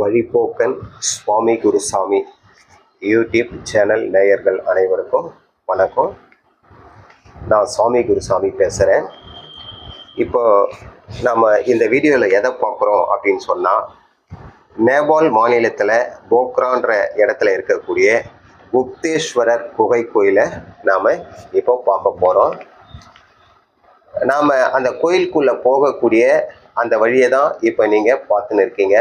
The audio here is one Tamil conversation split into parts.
வழிபோக்கன் சுவாமி குருசாமி. யூடியூப் சேனல் நேயர்கள் அனைவருக்கும் வணக்கம். நான் சுவாமி குருசாமி பேசுகிறேன் இப்போ நம்ம இந்த வீடியோவில் எதை பார்க்குறோம் அப்படின்னு சொன்னால் நேபாள் மாநிலத்தில் போக்ரான்ற இடத்துல இருக்கக்கூடிய குப்தேஸ்வரர் குகை கோயிலை நாம் இப்போ பார்க்க போகிறோம் நாம் அந்த கோயிலுக்குள்ளே போகக்கூடிய அந்த வழியை தான் இப்போ நீங்கள் பார்த்துன்னு இருக்கீங்க.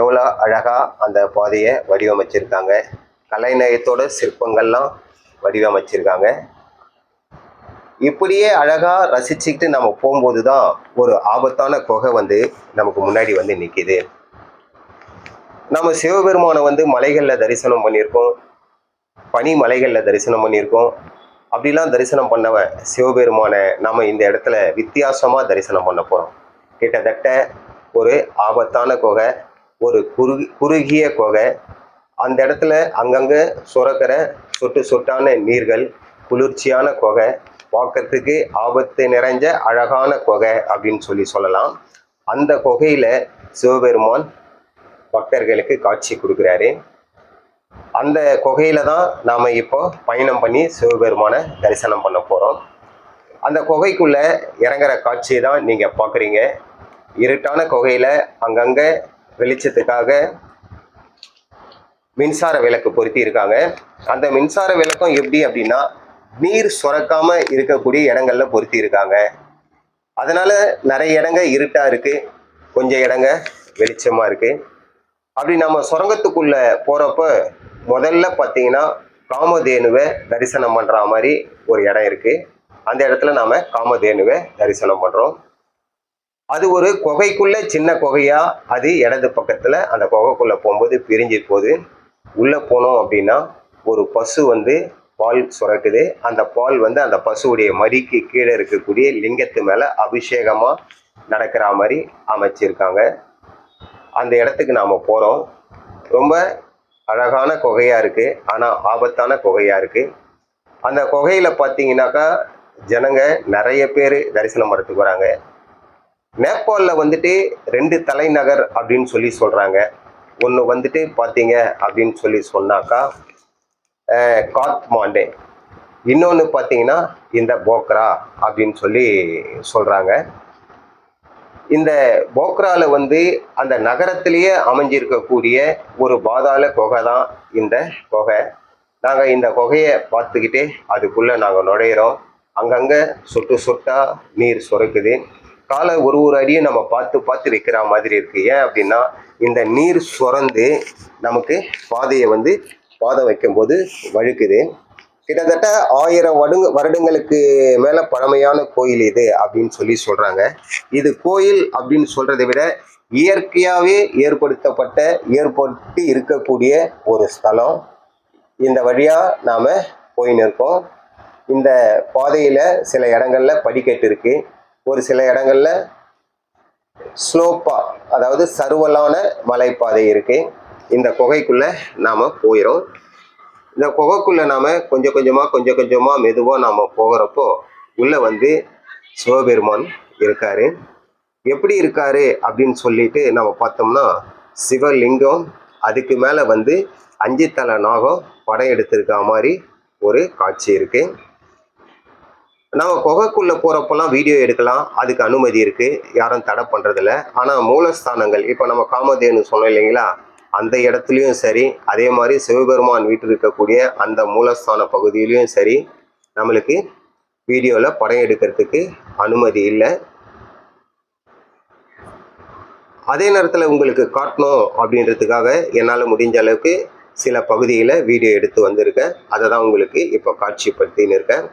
எவ்வளோ அழகாக அந்த பாதையை வடிவமைச்சிருக்காங்க. கலைநயத்தோட சிற்பங்கள்லாம் வடிவமைச்சிருக்காங்க. இப்படியே அழகாக ரசிச்சுக்கிட்டு நம்ம போகும்போது தான் ஒரு ஆபத்தான குகை வந்து நமக்கு முன்னாடி வந்து நிற்கிது நம்ம சிவபெருமானை வந்து மலைகளில் தரிசனம் பண்ணியிருக்கோம். பனி மலைகளில் தரிசனம் பண்ணியிருக்கோம். அப்படிலாம் தரிசனம் பண்ணவன் சிவபெருமானை நம்ம இந்த இடத்துல வித்தியாசமாக தரிசனம் பண்ண போகிறோம் கிட்டத்தட்ட ஒரு ஆபத்தான குகை. ஒரு குறு குறுகிய குகை. அந்த இடத்துல அங்கங்கே சுரக்கிற சொட்டு சொட்டான நீர்கள் குளிர்ச்சியான குகை பார்க்கறதுக்கு ஆபத்து நிறைஞ்ச அழகான குகை அப்படின்னு சொல்லி சொல்லலாம். அந்த குகையில் சிவபெருமான் பக்தர்களுக்கு காட்சி கொடுக்குறாரு. அந்த குகையில தான் நாம் இப்போ பயணம் பண்ணி சிவபெருமானை தரிசனம் பண்ண போகிறோம் அந்த குகைக்குள்ளே இறங்குற காட்சியை தான் நீங்கள் பார்க்குறீங்க. இருட்டான குகையில் அங்கங்கே வெளிச்சத்துக்காக மின்சார விளக்கு பொருத்தி இருக்காங்க அந்த மின்சார விளக்கம் எப்படி அப்படின்னா நீர் சுரக்காம இருக்கக்கூடிய இடங்கள்ல பொருத்தி இருக்காங்க அதனால நிறைய இடங்க இருட்டா இருக்கு. கொஞ்சம் இடங்க வெளிச்சமா இருக்கு. அப்படி நம்ம சுரங்கத்துக்குள்ள போறப்ப முதல்ல பார்த்தீங்கன்னா காமதேனுவை தரிசனம் பண்ற மாதிரி ஒரு இடம் இருக்கு. அந்த இடத்துல நாம காமதேனுவை தரிசனம் பண்றோம். அது ஒரு குகைக்குள்ள சின்ன குகையா? அது இடது பக்கத்துல அந்த குகைக்குள்ள போகும்போது பிரிஞ்சு போகுது உள்ள போனோம் அப்படின்னா ஒரு பசு வந்து பால் சுரக்குது. அந்த பால் வந்து அந்த பசுவுடைய மடிக்கு கீழே இருக்கக்கூடிய லிங்கத்து மேல அபிஷேகமா நடக்கிற மாதிரி அமைச்சிருக்காங்க. அந்த இடத்துக்கு நாம போறோம். ரொம்ப அழகான குகையா இருக்கு. ஆனா ஆபத்தான குகையா இருக்கு. அந்த குகையில பார்த்தீங்கன்னாக்கா ஜனங்க நிறைய பேர் தரிசனம் பண்ணுறதுக்கு வராங்க. நேபாளில் வந்துட்டு ரெண்டு தலைநகர் அப்படின்னு சொல்லி சொல்கிறாங்க ஒன்று வந்துட்டு பார்த்தீங்க அப்படின்னு சொல்லி சொன்னாக்கா காத்மாண்டே. இன்னொன்று பார்த்தீங்கன்னா இந்த போக்ரா அப்படின்னு சொல்லி சொல்கிறாங்க இந்த போக்ராவில் வந்து அந்த நகரத்திலேயே அமைஞ்சிருக்கக்கூடிய ஒரு பாதாள குகை தான் இந்த குகை. நாங்கள் இந்த குகையை பார்த்துக்கிட்டே அதுக்குள்ளே நாங்கள் நுழையிறோம். அங்கங்கே சொட்டு சொட்டாக நீர் சுரக்குது. காலை ஒரு ஒரு அடியும் நம்ம பார்த்து பார்த்து வைக்கிற மாதிரி இருக்கு. ஏன் அப்படின்னா இந்த நீர் சுரந்து நமக்கு பாதையை வந்து பாதை வைக்கும்போது வழுக்குது. கிட்டத்தட்ட ஆயிரம் வருங்க வருடங்களுக்கு மேலே பழமையான கோயில் இது அப்படின்னு சொல்லி சொல்கிறாங்க இது கோயில் அப்படின்னு சொல்கிறத விட இயற்கையாகவே ஏற்படுத்தப்பட்ட ஏற்படுத்தி இருக்கக்கூடிய ஒரு ஸ்தலம். இந்த வழியாக நாம் போயின்னு இருக்கோம் இந்த பாதையில் சில இடங்களில் படிக்கட்டு இருக்குது ஒரு சில இடங்கள்ல ஸ்லோப்பா அதாவது சருவலான மலைப்பாதை இருக்கு. இந்த குகைக்குள்ள நாம போயிடும் இந்த குகைக்குள்ள நாம கொஞ்சம் கொஞ்சமா கொஞ்சம் கொஞ்சமா மெதுவா நாம போகிறப்போ உள்ள வந்து சிவபெருமான் இருக்காரு. எப்படி இருக்காரு அப்படின்னு சொல்லிட்டு நம்ம பார்த்தோம்னா சிவலிங்கம் அதுக்கு மேலே வந்து அஞ்சு தலை நாகம் படம் எடுத்திருக்க மாதிரி ஒரு காட்சி இருக்குது நம்ம குகைக்குள்ளே போகிறப்பெல்லாம் வீடியோ எடுக்கலாம். அதுக்கு அனுமதி இருக்குது யாரும் தடை பண்ணுறதில்ல ஆனால் மூலஸ்தானங்கள் இப்போ நம்ம காமதேனு சொன்னோம் இல்லைங்களா? அந்த இடத்துலையும் சரி அதே மாதிரி சிவபெருமான் வீட்டில் இருக்கக்கூடிய அந்த மூலஸ்தான பகுதியிலையும் சரி நம்மளுக்கு வீடியோவில் படம் எடுக்கிறதுக்கு அனுமதி இல்லை. அதே நேரத்தில் உங்களுக்கு காட்டணும் அப்படின்றதுக்காக என்னால் முடிஞ்ச அளவுக்கு சில பகுதியில் வீடியோ எடுத்து வந்திருக்கேன். அதை தான் உங்களுக்கு இப்போ காட்சிப்படுத்தின்னு இருக்கேன்.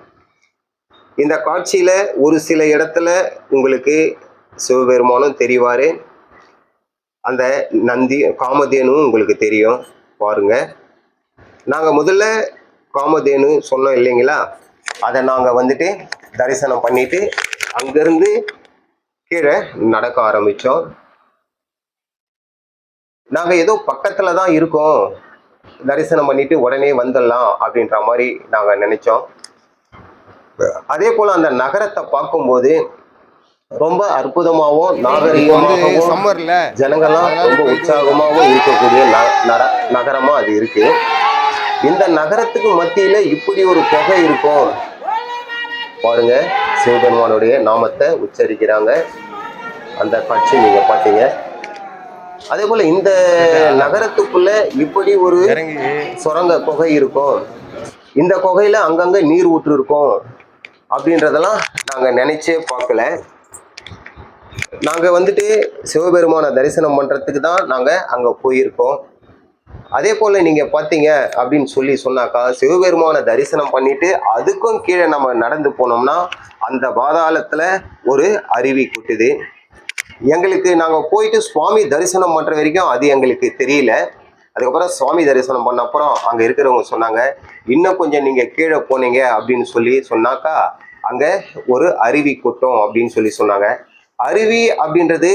இந்த காட்சியில் ஒரு சில இடத்துல உங்களுக்கு சிவபெருமானும் தெரிவார். அந்த நந்தி காமதேனும் உங்களுக்கு தெரியும். பாருங்க. நாங்கள் முதல்ல காமதேனு சொன்னோம் இல்லைங்களா? அதை நாங்கள் வந்துட்டு தரிசனம் பண்ணிட்டு அங்கேருந்து கீழே நடக்க ஆரம்பித்தோம் நாங்கள் ஏதோ பக்கத்தில் தான் இருக்கோம். தரிசனம் பண்ணிட்டு உடனே வந்துடலாம் அப்படின்ற மாதிரி நாங்கள் நினச்சோம். அதே போல் அந்த நகரத்தை பார்க்கும்போது ரொம்ப அற்புதமாகவும் நாகரிகமாகவும் சம்மர்ல ஜனங்கள்லாம் ரொம்ப உற்சாகமாகவும் இருக்கக்கூடிய ந- நர- நகரமா அது இருக்கு. இந்த நகரத்துக்கு மத்தியில இப்படி ஒரு குகை இருக்கும். பாருங்க சிவபெருமானுடைய நாமத்தை உச்சரிக்கிறாங்க. அந்த காட்சி நீங்க பார்த்தீங்க. அதே போல இந்த நகரத்துக்குள்ள இப்படி ஒரு சுரங்க குகை இருக்கும். இந்த குகையில அங்கங்க நீர் ஊற்று இருக்கும். அப்படின்றதெல்லாம் நாங்கள் நினச்சே பார்க்கல. நாங்கள் வந்துட்டு சிவபெருமானை தரிசனம் பண்ணுறதுக்கு தான் நாங்கள் அங்கே போயிருக்கோம். அதே போல் நீங்கள் பார்த்தீங்க அப்படின்னு சொல்லி சொன்னாக்கா சிவபெருமானை தரிசனம் பண்ணிட்டு அதுக்கும் கீழே நம்ம நடந்து போனோம்னா அந்த பாதாளத்தில் ஒரு அருவி கொட்டுது. எங்களுக்கு நாங்கள் போயிட்டு சுவாமி தரிசனம் பண்ணுற வரைக்கும் அது எங்களுக்கு தெரியல. அதுக்கப்புறம் சுவாமி தரிசனம் பண்ண அப்புறம் அங்கே இருக்கிறவங்க சொன்னாங்க இன்னும் கொஞ்சம் நீங்கள் கீழே போனீங்க அப்படின்னு சொல்லி சொன்னாக்கா அங்கே ஒரு அருவி கொட்டும் அப்படின்னு சொல்லி சொன்னாங்க. அருவி அப்படின்றது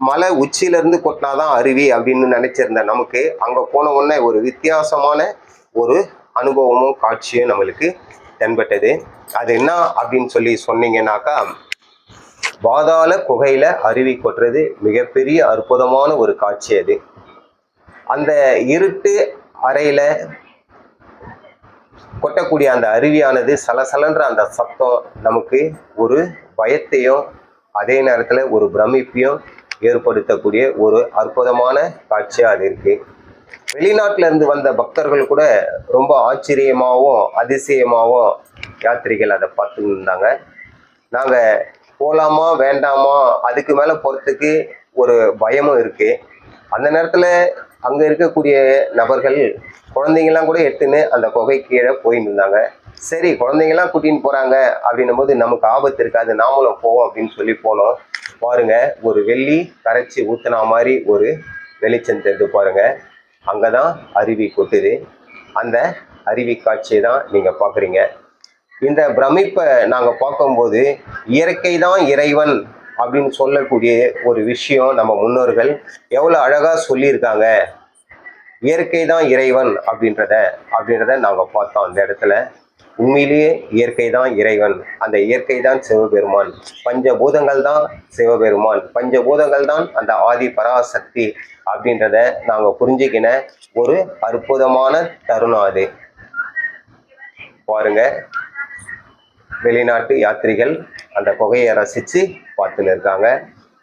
மலை உச்சியிலேருந்து கொட்டினாதான் அருவி அப்படின்னு நினச்சிருந்தேன் நமக்கு. அங்கே போன உடனே ஒரு வித்தியாசமான ஒரு அனுபவமும் காட்சியும் நம்மளுக்கு தென்பட்டது. அது என்ன அப்படின்னு சொல்லி சொன்னீங்கன்னாக்கா பாதாள குகையில் அருவி கொட்டுறது மிகப்பெரிய அற்புதமான ஒரு காட்சி அது. அந்த இருட்டு அறையில கொட்டக்கூடிய அந்த அருவியானது சலசலன்ற அந்த சத்தம் நமக்கு ஒரு பயத்தையும் அதே நேரத்தில் ஒரு பிரமிப்பையும் ஏற்படுத்தக்கூடிய ஒரு அற்புதமான காட்சியாக அது இருக்கு. வெளிநாட்டிலேருந்து வந்த பக்தர்கள் கூட ரொம்ப ஆச்சரியமாகவும் அதிசயமாகவும் யாத்திரிகள் அதை பார்த்துன்னு இருந்தாங்க. நாங்கள் போகலாமா வேண்டாமா அதுக்கு மேலே போகிறதுக்கு ஒரு பயமும் இருக்குது அந்த நேரத்தில் அங்கே இருக்கக்கூடிய நபர்கள் குழந்தைங்கள்லாம் கூட எடுத்துன்னு அந்த குகை கீழே போயின்னு இருந்தாங்க. சரி குழந்தைங்கலாம் கூட்டின்னு போகிறாங்க அப்படின்னும் போது நமக்கு ஆபத்து இருக்காது நாமளும் போவோம் அப்படின்னு சொல்லி போனோம். பாருங்க ஒரு வெள்ளி கரைச்சி ஊத்துனா மாதிரி ஒரு வெளிச்சம் தெரிந்து பாருங்க. அங்கதான் அருவி கொட்டுது. அந்த அருவி காட்சியை தான் நீங்கள் பார்க்குறீங்க இந்த பிரமிப்பை நாங்கள் பார்க்கும்போது இயற்கை தான் இறைவன் அப்படின்னு சொல்லக்கூடிய ஒரு விஷயம் நம்ம முன்னோர்கள் எவ்வளோ அழகாக சொல்லியிருக்காங்க. இயற்கை தான் இறைவன் அப்படின்றத அப்படின்றத நாங்கள் பார்த்தோம் அந்த இடத்துல. உண்மையிலேயே இயற்கை தான் இறைவன். அந்த இயற்கை தான் சிவபெருமான். பஞ்சபூதங்கள் தான் சிவபெருமான். பஞ்சபூதங்கள் தான் அந்த ஆதி பராசக்தி அப்படின்றத நாங்கள் புரிஞ்சுக்கின ஒரு அற்புதமான தருணம் அது. பாருங்க. வெளிநாட்டு யாத்ரிகள் அந்த குகையை ரசித்து பார்த்துன்னு இருக்காங்க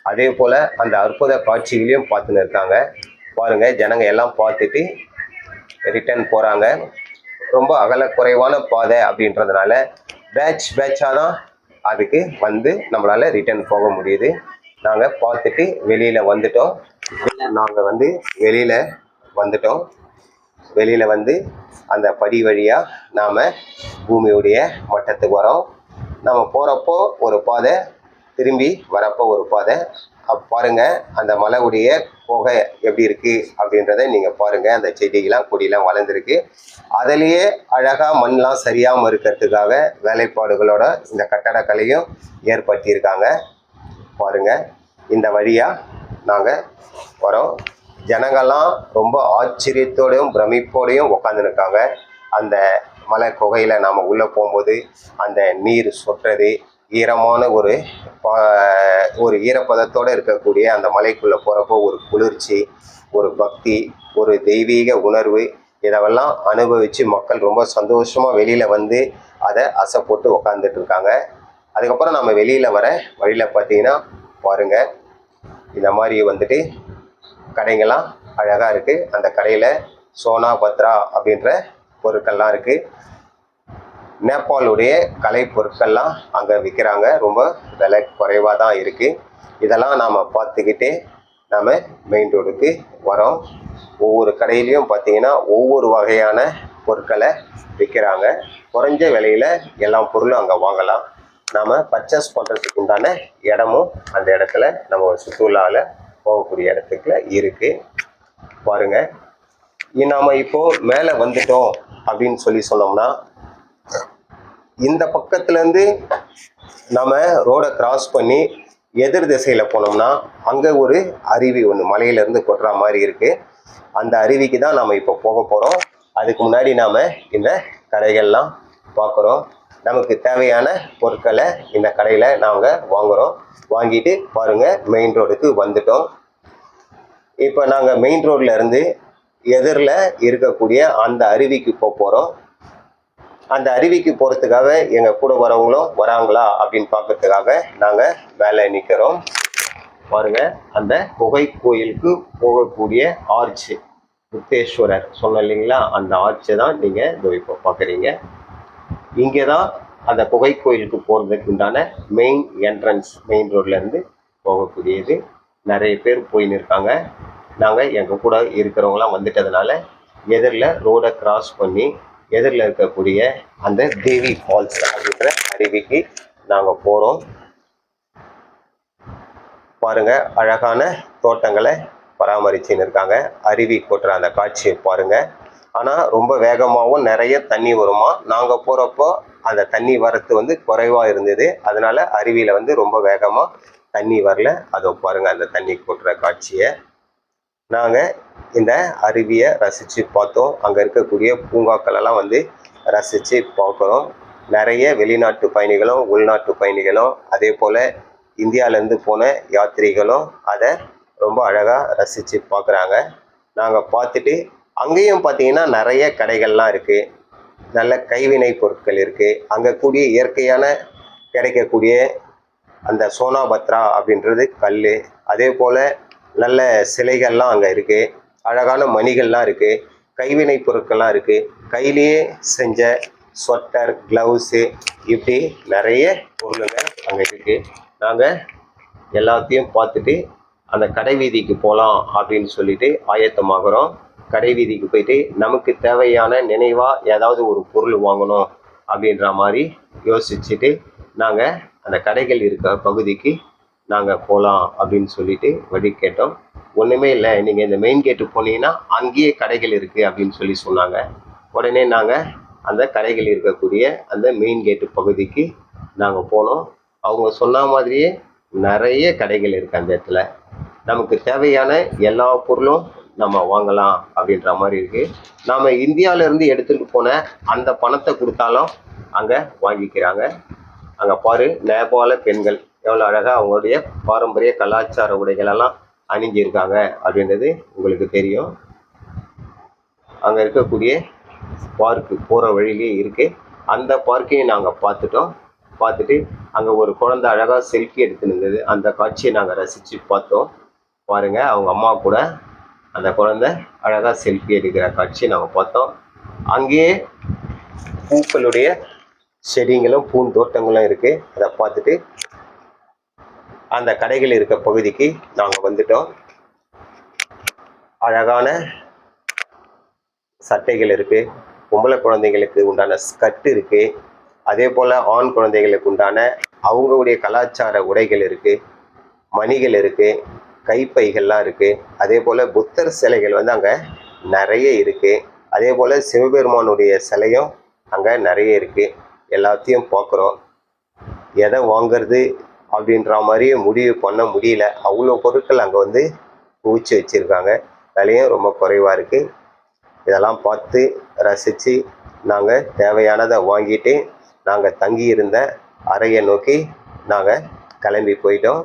அதே போல் அந்த அற்புத காட்சிகளையும் பார்த்துன்னு இருக்காங்க பாருங்கள் ஜனங்க எல்லாம் பார்த்துட்டு ரிட்டர்ன் போகிறாங்க ரொம்ப அகலக்குறைவான பாதை அப்படின்றதுனால பேட்ச் பேட்சாக தான் அதுக்கு வந்து நம்மளால் ரிட்டர்ன் போக முடியுது. நாங்கள் பார்த்துட்டு வெளியில் வந்துட்டோம். நாங்கள் வந்து வெளியில் வந்துட்டோம். வெளியில் வந்து அந்த படி வழியாக நாம் பூமியுடைய மட்டத்துக்கு வரோம். நம்ம போகிறப்போ ஒரு பாதை திரும்பி வரப்போ ஒரு பாதை. அப் பாருங்க அந்த மலையுடைய புகை எப்படி இருக்குது அப்படின்றத நீங்கள் பாருங்கள் அந்த செடிகள்லாம் கொடியெலாம் வளர்ந்துருக்கு. அதிலேயே அழகாக மண்லாம் சரியாமல் இருக்கிறதுக்காக வேலைப்பாடுகளோட இந்த கட்டடக்கலையும் ஏற்படுத்தியிருக்காங்க. பாருங்க இந்த வழியாக நாங்கள் வரோம். ஜனங்கள்லாம் ரொம்ப ஆச்சரியத்தோடையும் பிரமிப்போடையும் உட்காந்துருக்காங்க அந்த மலை குகையில் நாம் உள்ளே போகும்போது அந்த நீர் சொட்டுறது ஈரமான ஒரு ஒரு ஈரப்பதத்தோடு இருக்கக்கூடிய அந்த மலைக்குள்ளே போகிறப்போ ஒரு குளிர்ச்சி ஒரு பக்தி ஒரு தெய்வீக உணர்வு இதெல்லாம் அனுபவித்து மக்கள் ரொம்ப சந்தோஷமாக வெளியில் வந்து அதை அசைப்போட்டு போட்டு உக்காந்துட்டு இருக்காங்க. அதுக்கப்புறம் நம்ம வெளியில் வர வழியில் பார்த்தீங்கன்னா பாருங்கள் இந்த மாதிரி வந்துட்டு கடைங்கள்லாம் அழகாக இருக்குது அந்த கடையில் சோனா பத்ரா அப்படின்ற பொருட்கள்லாம் இருக்கு. நேபாளுடைய கலை பொருட்கள்லாம் அங்கே விற்கிறாங்க ரொம்ப விலை குறைவாக தான் இருக்கு. இதெல்லாம் நாம் பார்த்துக்கிட்டே நாம் மெயின் ரோடுக்கு வரோம். ஒவ்வொரு கடையிலையும் பார்த்தீங்கன்னா ஒவ்வொரு வகையான பொருட்களை விற்கிறாங்க குறைஞ்ச விலையில் எல்லா பொருளும் அங்கே வாங்கலாம். நாம் பர்ச்சேஸ் பண்ணுறதுக்கு உண்டான இடமும் அந்த இடத்துல நம்ம சுற்றுலாவில் போகக்கூடிய இடத்துக்குள்ள இருக்குது பாருங்க. நாம் இப்போது மேலே வந்துட்டோம். அப்படின்னு சொல்லி சொன்னோம்னா இந்த பக்கத்துலேருந்து நம்ம ரோடை கிராஸ் பண்ணி எதிர் திசையில் போனோம்னா அங்கே ஒரு அருவி ஒன்று மலையிலேருந்து கொட்டுற மாதிரி இருக்குது அந்த அருவிக்கு தான் நாம் இப்போ போக போகிறோம் அதுக்கு முன்னாடி நாம் இந்த கடைகள்லாம் பார்க்குறோம். நமக்கு தேவையான பொருட்களை இந்த கடையில் நாங்கள் வாங்குகிறோம் வாங்கிட்டு பாருங்கள் மெயின் ரோடுக்கு வந்துட்டோம். இப்போ நாங்கள் மெயின் ரோட்லேருந்து எதிரில் இருக்கக்கூடிய அந்த அருவிக்கு போக போகிறோம் அந்த அருவிக்கு போகிறதுக்காக எங்கள் கூட வரவங்களும் வராங்களா அப்படின்னு பார்க்கறதுக்காக நாங்கள் மேலே நிற்கிறோம் பாருங்க அந்த குகை கோயிலுக்கு போகக்கூடிய ஆர்ச்சு முத்தேஸ்வரர் சொன்ன இல்லைங்களா? அந்த ஆர்ச்சை தான் நீங்கள் இதோ இப்போ பார்க்குறீங்க இங்கே தான் அந்த குகை கோயிலுக்கு போகிறதுக்கு உண்டான மெயின் என்ட்ரன்ஸ் மெயின் ரோட்லேருந்து போகக்கூடியது. நிறைய பேர் போயின்னு இருக்காங்க. நாங்கள் எங்கள் கூட இருக்கிறவங்களாம் வந்துட்டதுனால எதிரில் ரோடை கிராஸ் பண்ணி எதிரில் இருக்கக்கூடிய அந்த தேவி ஃபால்ஸ் அப்படின்ற அருவிக்கு நாங்கள் போகிறோம் பாருங்க அழகான தோட்டங்களை பராமரிச்சுன்னு இருக்காங்க. அருவி கொட்டுற அந்த காட்சியை பாருங்க. ஆனால் ரொம்ப வேகமாகவும் நிறைய தண்ணி வருமா? நாங்கள் போகிறப்போ அந்த தண்ணி வரத்து வந்து குறைவாக இருந்தது. அதனால அருவியில் வந்து ரொம்ப வேகமாக தண்ணி வரல. அதோ பாருங்கள் அந்த தண்ணி கொட்டுற காட்சியை. நாங்கள் இந்த அருவியை ரசித்து பார்த்தோம். அங்கே இருக்கக்கூடிய பூங்காக்களெல்லாம் வந்து ரசித்து பார்க்குறோம். நிறைய வெளிநாட்டு பயணிகளும் உள்நாட்டு பயணிகளும் அதே போல் இந்தியாவிலேருந்து போன யாத்திரிகளும் அதை ரொம்ப அழகாக ரசித்து பார்க்குறாங்க. நாங்கள் பார்த்துட்டு அங்கேயும் பார்த்தீங்கன்னா நிறைய கடைகள்லாம் இருக்குது நல்ல கைவினை பொருட்கள் இருக்குது அங்கே கூடிய இயற்கையான கிடைக்கக்கூடிய அந்த சோனாபத்ரா அப்படின்றது கல் அதே போல் நல்ல சிலைகள்லாம் அங்கே இருக்குது அழகான மணிகள்லாம் இருக்குது கைவினை பொருட்கள்லாம் இருக்குது கையிலேயே செஞ்ச ஸ்வெட்டர் க்ளவுஸு இப்படி நிறைய பொருளுங்க அங்கே இருக்குது நாங்கள் எல்லாத்தையும் பார்த்துட்டு அந்த கடை வீதிக்கு போகலாம் அப்படின்னு சொல்லிட்டு ஆயத்தமாகறோம். கடை வீதிக்கு போயிட்டு நமக்கு தேவையான நினைவாக ஏதாவது ஒரு பொருள் வாங்கணும் அப்படின்ற மாதிரி யோசிச்சுட்டு நாங்கள் அந்த கடைகள் இருக்க பகுதிக்கு நாங்கள் போகலாம் அப்படின்னு சொல்லிட்டு வழி கேட்டோம். ஒன்றுமே இல்லை நீங்கள் இந்த மெயின் கேட்டு போனீங்கன்னா அங்கேயே கடைகள் இருக்குது அப்படின்னு சொல்லி சொன்னாங்க. உடனே நாங்கள் அந்த கடைகள் இருக்கக்கூடிய அந்த மெயின் கேட்டு பகுதிக்கு நாங்கள் போனோம். அவங்க சொன்ன மாதிரியே நிறைய கடைகள் இருக்குது அந்த இடத்துல. நமக்கு தேவையான எல்லா பொருளும் நம்ம வாங்கலாம் அப்படின்ற மாதிரி இருக்குது நாம் இந்தியாவிலேருந்து எடுத்துகிட்டு போன அந்த பணத்தை கொடுத்தாலும் அங்கே வாங்கிக்கிறாங்க. அங்கே பாரு நேபாள பெண்கள். எவ்வளோ அழகாக அவங்களுடைய பாரம்பரிய கலாச்சார உடைகளெல்லாம் அணிஞ்சிருக்காங்க அப்படின்றது உங்களுக்கு தெரியும். அங்கே இருக்கக்கூடிய பார்க்கு போகிற வழியிலே இருக்குது அந்த பார்க்கையும் நாங்கள் பார்த்துட்டோம். பார்த்துட்டு அங்கே ஒரு குழந்தை அழகாக செல்ஃபி எடுத்துன்னு இருந்தது. அந்த காட்சியை நாங்கள் ரசித்து பார்த்தோம். பாருங்கள் அவங்க அம்மா கூட அந்த குழந்தை அழகாக செல்ஃபி எடுக்கிற காட்சியை நாங்கள் பார்த்தோம். அங்கேயே பூக்களுடைய செடிங்களும் பூந்தோட்டங்களும் இருக்குது அதை பார்த்துட்டு அந்த கடைகள் இருக்க பகுதிக்கு நாங்கள் வந்துட்டோம். அழகான சட்டைகள் இருக்குது பொம்பளை குழந்தைங்களுக்கு உண்டான ஸ்கர்ட் இருக்குது அதே போல் ஆண் குழந்தைகளுக்கு உண்டான அவங்களுடைய கலாச்சார உடைகள் இருக்குது மணிகள் இருக்குது கைப்பைகள்லாம் இருக்குது அதே போல் புத்தர் சிலைகள் வந்து அங்கே நிறைய இருக்குது அதே போல் சிவபெருமானுடைய சிலையும் அங்கே நிறைய இருக்குது எல்லாத்தையும் பார்க்குறோம் எதை வாங்குறது அப்படின்ற மாதிரியே முடிவு பண்ண முடியல. அவ்வளோ பொருட்கள் அங்கே வந்து குவிச்சு வச்சுருக்காங்க. விலையும் ரொம்ப குறைவாக இருக்குது இதெல்லாம் பார்த்து ரசித்து நாங்கள் தேவையானதை வாங்கிட்டு நாங்கள் தங்கியிருந்த அறையை நோக்கி நாங்கள் கிளம்பி போயிட்டோம்.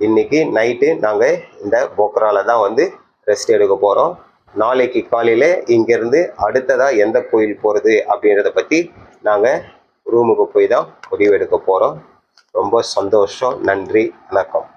இன்றைக்கி நைட்டு நாங்கள் இந்த போக்ராவில் தான் வந்து ரெஸ்ட் எடுக்க போகிறோம் நாளைக்கு காலையில் இங்கேருந்து அடுத்ததாக எந்த கோயில் போகிறது அப்படின்றத பற்றி நாங்கள் ரூமுக்கு போய் தான் முடிவெடுக்க போகிறோம் ரொம்ப சந்தோஷம். நன்றி. வணக்கம்.